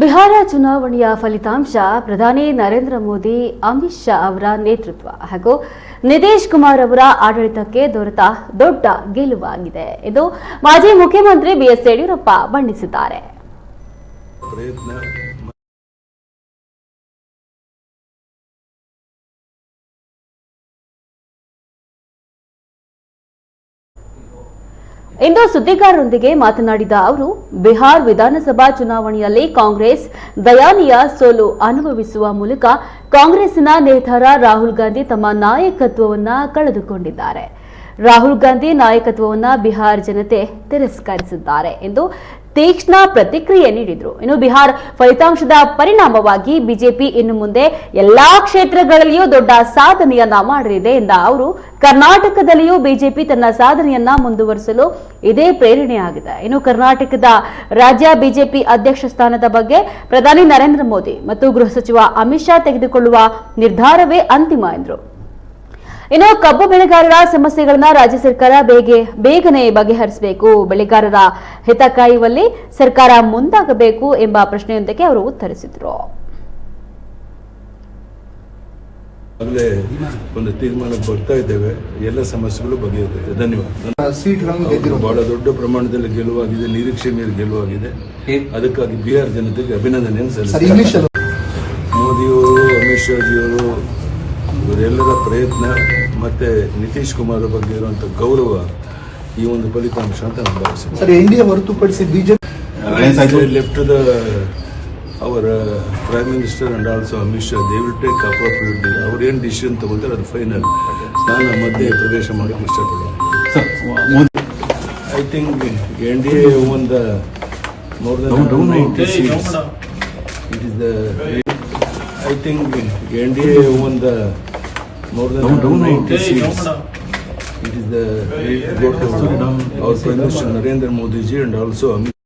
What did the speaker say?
ಬಿಹಾರ ಚುನಾವಣೆಯ ಫಲಿತಾಂಶ, ಪ್ರಧಾನಿ ನರೇಂದ್ರ ಮೋದಿ, ಅಮಿತ್ ಶಾ ಅವರ ನೇತೃತ್ವ ಹಾಗೂ ನಿತೀಶ್ ಕುಮಾರ್ ಅವರ ಆಡಳಿತಕ್ಕೆ ದೊರೆತ ದೊಡ್ಡ ಗೆಲುವಾಗಿದೆ. ಎಂದು ಮಾಜಿ ಮುಖ್ಯಮಂತ್ರಿ ಬಿಎಸ್ ಯಡಿಯೂರಪ್ಪ ಬಣ್ಣಿಸಿದ್ದಾರೆ. ಇಂದು ಸುದ್ದಿಗಾರರೊಂದಿಗೆ ಮಾತನಾಡಿದ ಅವರು, ಬಿಹಾರ್ ವಿಧಾನಸಭಾ ಚುನಾವಣೆಯಲ್ಲಿ ಕಾಂಗ್ರೆಸ್ ದಯಾನಿಯ ಸೋಲು ಅನುಭವಿಸುವ ಮೂಲಕ ಕಾಂಗ್ರೆಸ್ನ ನೇತಾರ ರಾಹುಲ್ ಗಾಂಧಿ ತಮ್ಮ ನಾಯಕತ್ವವನ್ನು ಕಳೆದುಕೊಂಡಿದ್ದಾರೆ. ರಾಹುಲ್ ಗಾಂಧಿ ನಾಯಕತ್ವವನ್ನ ಬಿಹಾರ್ ಜನತೆ ತಿರಸ್ಕರಿಸಿದ್ದಾರೆ ಎಂದು ತೀಕ್ಷ್ಣ ಪ್ರತಿಕ್ರಿಯೆ ನೀಡಿದರು. ಇನ್ನು ಬಿಹಾರ್ ಫಲಿತಾಂಶದ ಪರಿಣಾಮವಾಗಿ ಬಿಜೆಪಿ ಇನ್ನು ಮುಂದೆ ಎಲ್ಲಾ ಕ್ಷೇತ್ರಗಳಲ್ಲಿಯೂ ದೊಡ್ಡ ಸಾಧನೆಯನ್ನ ಮಾಡಲಿದೆ ಎಂದ ಅವರು, ಕರ್ನಾಟಕದಲ್ಲಿಯೂ ಬಿಜೆಪಿ ತನ್ನ ಸಾಧನೆಯನ್ನ ಮುಂದುವರಿಸಲು ಇದೇ ಪ್ರೇರಣೆಯಾಗಿದೆ. ಇನ್ನು ಕರ್ನಾಟಕದ ರಾಜ್ಯ ಬಿಜೆಪಿ ಅಧ್ಯಕ್ಷ ಸ್ಥಾನದ ಬಗ್ಗೆ ಪ್ರಧಾನಿ ನರೇಂದ್ರ ಮೋದಿ ಮತ್ತು ಗೃಹ ಸಚಿವ ಅಮಿತ್ ಶಾ ತೆಗೆದುಕೊಳ್ಳುವ ನಿರ್ಧಾರವೇ ಅಂತಿಮ ಎಂದರು. ಇನ್ನು ಕಬ್ಬು ಬೆಳೆಗಾರರ ಸಮಸ್ಯೆಗಳನ್ನ ರಾಜ್ಯ ಸರ್ಕಾರ ಬೇಗ ಬೇಗನೆ ಬಗೆಹರಿಸಬೇಕು. ಬೆಳೆಗಾರರ ಹಿತ ಕಾಯುವಲ್ಲಿ ಸರ್ಕಾರ ಮುಂದಾಗಬೇಕು ಎಂಬ ಪ್ರಶ್ನೆಯೊಂದಕ್ಕೆ ಅವರು ಉತ್ತರಿಸಿದರು. ಆಗಲೇ ಒಂದು ತೀರ್ಮಾನಕ್ಕೆ ಬರ್ತಾ ಇದ್ದೇವೆ. ಎಲ್ಲ ಸಮಸ್ಯೆಗಳು ಬಗೆಯುತ್ತೆ ಧನ್ಯವಾದ. ಸೀಟ್ಗಳನ್ನು ಬಹಳ ದೊಡ್ಡ ಪ್ರಮಾಣದಲ್ಲಿ ಗೆಲುವಾಗಿದೆ ನಿರೀಕ್ಷೆ ಮೇಲೆ ಗೆಲುವಾಗಿದೆ. ಅದಕ್ಕಾಗಿ ಬಿಹಾರ್ ಜನತೆಗೆ ಅಭಿನಂದನೆಯನ್ನು ಅಲ್ಲಿ ಮೋದಿಯವರು ಅಮಿತ್ ಶಾಜಿಯವರು ಇವರೆಲ್ಲರ ಪ್ರಯತ್ನ ಮತ್ತೆ ನಿತೀಶ್ ಕುಮಾರ್ ಬಗ್ಗೆ ಇರುವಂತ ಗೌರವ ಈ ಒಂದು ಫಲಿತಾಂಶ ಅಂತ ನಾನು ಡಿ ಎ ಹೊರತುಪಡಿಸಿ ಬಿಜೆಪಿ ಲೆಫ್ಟ್ ದ ಅವರ prime minister and also Amit Shah they will take up ಅವ್ರು ಏನು ಡಿಸಿಷನ್ ತಗೊಳ್ತಾರೆ ಅದು ಫೈನಲ್ ನಾನು ಮಧ್ಯೆ ಪ್ರವೇಶ ಮಾಡಕ್ಕೆ ಇಷ್ಟಪಡೋದು I think N D A the more than ninety seats it is the I think NDA won the more than no, 90 seats. It is the great work of our Prime Minister Narendra Modi ji and also Amit.